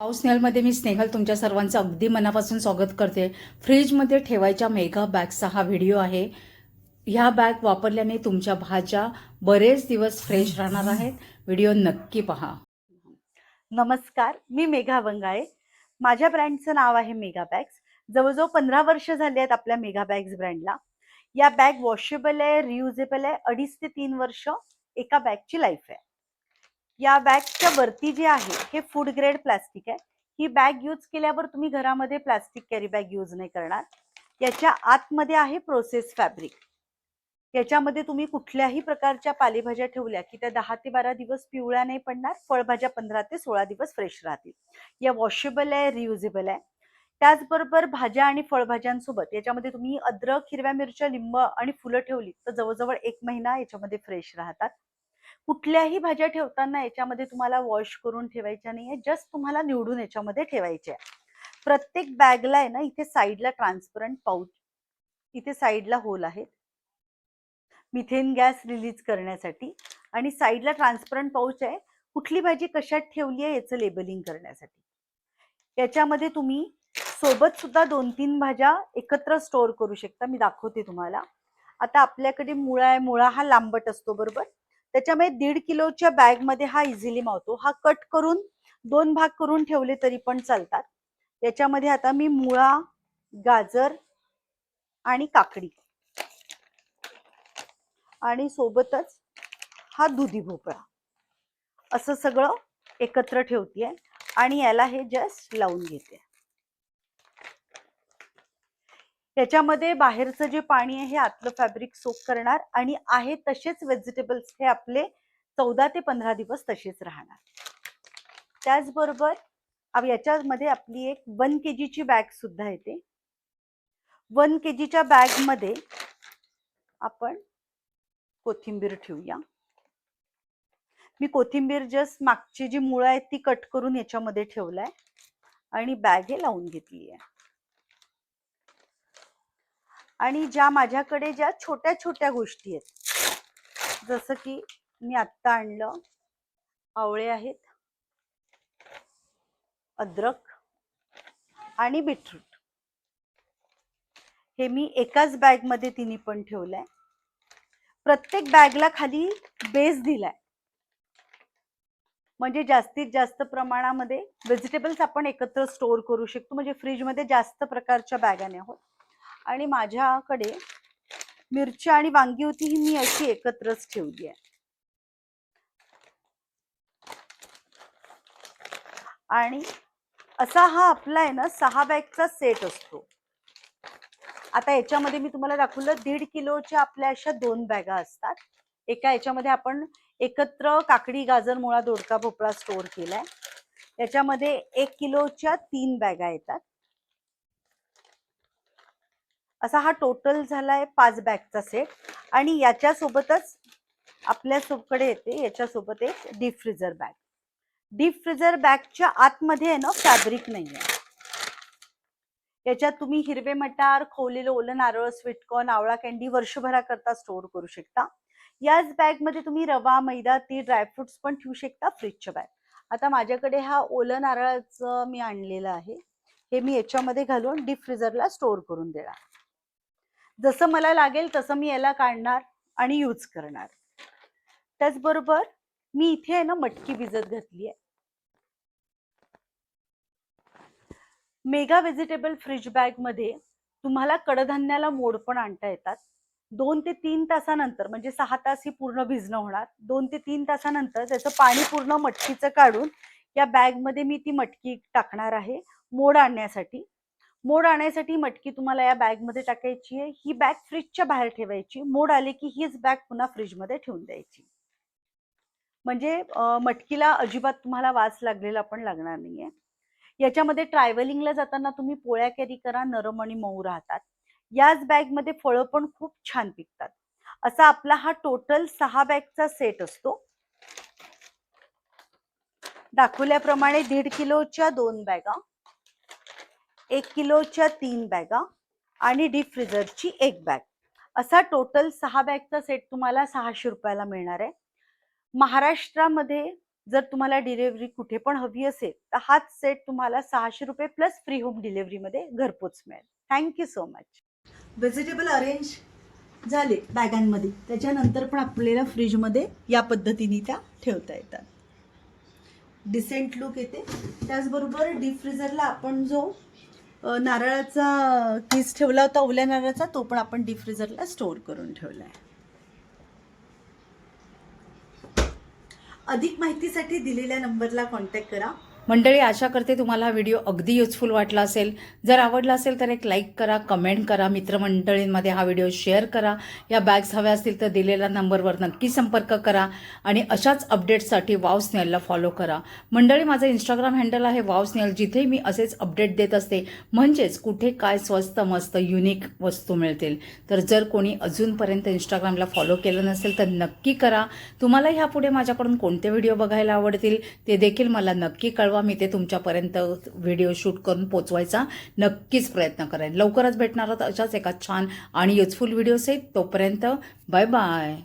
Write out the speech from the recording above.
House स्नेहलमध्ये मी स्नेहल तुमच्या सर्वांचं अगदी मनापासून स्वागत करते. फ्रीजमध्ये ठेवायच्या मेगा बॅगचा हा व्हिडिओ आहे. ह्या बॅग वापरल्याने तुमच्या भाज्या बरेच दिवस फ्रेश राहणार आहेत. व्हिडिओ नक्की पहा. नमस्कार मी मेघा वंगाळे. माझ्या ब्रँडचं नाव आहे मेगा बॅग्स. जवळजवळ पंधरा वर्ष झाली आहेत आपल्या मेगा बॅग्स ब्रँडला. या बॅग वॉशेबल आहे रियुजेबल आहे अडीच ते तीन वर्ष एका बॅगची लाईफ आहे. या बॅगच्या वरती जे आहे हे फूड ग्रेड प्लास्टिक आहे. ही बॅग यूज केल्यावर तुम्ही घरामध्ये प्लास्टिक कॅरी बॅग यूज नाही करणार. याच्या आतमध्ये आहे प्रोसेस फॅब्रिक याच्यामध्ये तुम्ही कुठल्याही प्रकारच्या पालेभाज्या ठेवल्या की त्या दहा ते बारा दिवस पिवळ्या नाही पडणार फळभाज्या पंधरा ते सोळा दिवस फ्रेश राहतील. या वॉशेबल आहे रियुजेबल आहे. त्याचबरोबर भाज्या आणि फळभाज्यांसोबत याच्यामध्ये तुम्ही अद्रक हिरव्या मिरच्या लिंब आणि फुलं ठेवली तर जवळजवळ एक महिना याच्यामध्ये फ्रेश राहतात. कुठल्याही भाज्या ठेवताना याच्यामध्ये तुम्हाला वॉश करून ठेवायच्या नाहीये जस्ट तुम्हाला निवडून याच्यामध्ये ठेवायच्या आहे. प्रत्येक बॅगला आहे ना इथे साईडला ट्रान्सपरंट पाऊच इथे साईडला होल आहेत. मिथेन गॅस रिलीज करण्यासाठी आणि साईडला ट्रान्सपरंट पाऊच आहे. कुठली भाजी कशात ठेवली आहे याचं लेबलिंग करण्यासाठी. याच्यामध्ये तुम्ही सोबत सुद्धा दोन तीन भाज्या एकत्र स्टोअर करू शकता. मी दाखवते तुम्हाला. आता आपल्याकडे मुळा आहे मुळा हा लांबट असतो बरोबर? त्याच्यामुळे दीड किलोच्या बॅगमध्ये हा इझिली मावतो. हा कट करून दोन भाग करून ठेवले तरी पण चालतात. याच्यामध्ये आता मी मुळा गाजर आणि काकडी. आणि सोबतच हा दुधी भोपळा. असं सगळं एकत्र ठेवतेय आणि याला हे जस्ट लावून घेते. याच्यामध्ये बाहेरचं जे पाणी आहे हे आतलं फॅब्रिक सोप करणार आणि आहे तसेच व्हेजिटेबल्स हे आपले चौदा ते पंधरा दिवस तसेच राहणार. त्याचबरोबर याच्यामध्ये आपली एक वन के जीची बॅग सुद्धा येते. वन के जीच्या बॅगमध्ये आपण कोथिंबीर ठेवूया. मी कोथिंबीर जस्ट मागची जी मुळं आहेत ती कट करून याच्यामध्ये ठेवलाय आणि बॅग हे लावून घेतली आहे आणि ज्या माझ्याकडे ज्या छोट्या छोट्या गोष्टी आहेत जसं की मी आत्ता आणलं आवळे आहेत अद्रक आणि बीटरूट. हे मी एकाच बॅगमध्ये पण ठेवलंय. प्रत्येक बॅगला खाली बेस दिलाय. म्हणजे जास्तीत जास्त प्रमाणामध्ये व्हेजिटेबल्स आपण एकत्र स्टोअर करू शकतो. म्हणजे फ्रीजमध्ये जास्त प्रकारच्या बॅगा नाही आहोत आणि माझ्याकडे मिरची आणि वांगी होती ही मी अशी एकत्रच ठेवली आहे. आणि असा हा आपला आहे ना सहा बॅगचा सेट असतो. आता याच्यामध्ये मी तुम्हाला दाखवलं दीड किलोच्या आपल्या अशा दोन बॅगा असतात. एका याच्यामध्ये आपण एकत्र काकडी गाजर मुळा दोडका भोपळा स्टोअर केलाय. याच्यामध्ये एक किलोच्या तीन बॅगा येतात. असा हा टोटल झालाय पाच बॅगचा सेट आणि याच्यासोबतच आपल्या सोबकडे येते याच्यासोबत एक deep freezer bag deep freezer बॅगच्या आतमध्ये आहे ना फॅब्रिक नाही आहे याच्यात तुम्ही हिरवे मटार खोवलेलं ओलं नारळ स्वीटकॉर्न आवळा कॅन्डी वर्षभराकरता स्टोअर करू शकता. याच बॅगमध्ये तुम्ही रवा मैदा ती ड्रायफ्रुट्स पण ठेवू शकता फ्रीजच्या बॅग आता माझ्याकडे हा ओलं नारळाचं मी आणलेलं आहे. हे मी याच्यामध्ये घालून डीप फ्रीजरला स्टोअर करून देणार. जसं मला लागेल तसं मी याला काढणार आणि यूज करणार. त्याचबरोबर मी इथे आहे ना मटकी भिजत घातली आहे. मेगा व्हेजिटेबल फ्रीज बॅगमध्ये तुम्हाला कडधान्याला मोड पण आणता येतात. दोन ते तीन तासानंतर म्हणजे सहा तास ही पूर्ण भिजणं होणार. दोन ते तीन तासानंतर त्याचं पाणी पूर्ण मटकीचं काढून या बॅगमध्ये मी ती मटकी टाकणार आहे मोड आणण्यासाठी. मोड आणण्यासाठी मटकी तुम्हाला या बॅगमध्ये टाकायची आहे. ही बॅग फ्रीजच्या बाहेर ठेवायची. मोड आले की हीच बॅग पुन्हा फ्रीजमध्ये ठेवून द्यायची. म्हणजे मटकीला अजिबात तुम्हाला वास लागलेला पण लागणार नाहीये. याच्यामध्ये ट्रॅव्हलिंगला जाताना तुम्ही पोळ्या कॅरी करा नरम आणि मऊ राहतात. याच बॅगमध्ये फळं पण खूप छान पिकतात. असा आपला हा टोटल सहा बॅगचा सेट असतो. दाखवल्याप्रमाणे दीड किलोच्या दोन बॅगा एक किलोच्या तीन बॅगा आणि डीप फ्रीजरची एक बॅग असा टोटल सहा बॅगचा सेट तुम्हाला सहाशे रुपयाला मिळणार आहे. महाराष्ट्रामध्ये जर तुम्हाला डिलिव्हरी कुठे पण हवी असेल तर हाच सेट तुम्हाला सहाशे रुपये प्लस फ्री होम डिलिव्हरीमध्ये घरपोच मिळेल. Thank you so much vegetable arrange झाले बॅगांमध्ये त्याच्यानंतर पण आपल्याला फ्रीजमध्ये या पद्धतीने त्या ठेवता येतात. डिसेंट लुक येते. त्याचबरोबर डीप फ्रीजरला आपण जो नारळाचा किस ठेवला होता ओल्या नारळाचा तो पण आपण डीप फ्रीजरला स्टोअर करून ठेवला आहे अधिक माहितीसाठी दिलेल्या नंबरला कॉन्टॅक्ट करा. मंडळी आशा करते तुम्हाला हा व्हिडिओ अगदी युजफुल वाटला असेल. जर आवडला असेल तर एक लाईक करा कमेंट करा मित्रमंडळींमध्ये हा व्हिडिओ शेअर करा. या बॅग्स हव्या असतील तर दिलेल्या नंबरवर नक्की संपर्क करा आणि अशाच अपडेट्ससाठी वाव स्नेलला फॉलो करा. मंडळी माझं इंस्टाग्राम हँडल आहे वाव स्नेल जिथे मी असेच अपडेट देत असते. म्हणजेच कुठे काय स्वस्त मस्त युनिक वस्तू मिळतील. तर जर कोणी अजूनपर्यंत इंस्टाग्रामला फॉलो केलं नसेल तर नक्की करा. तुम्हाला ह्यापुढे माझ्याकडून कोणते व्हिडिओ बघायला आवडतील ते देखील मला नक्की कळवा. मी ते तुमच्यापर्यंत व्हिडिओ शूट करून पोचवायचा नक्कीच प्रयत्न करेन. लवकरच भेटणार आहोत अशाच एका छान आणि युजफुल व्हिडिओ तोपर्यंत बाय बाय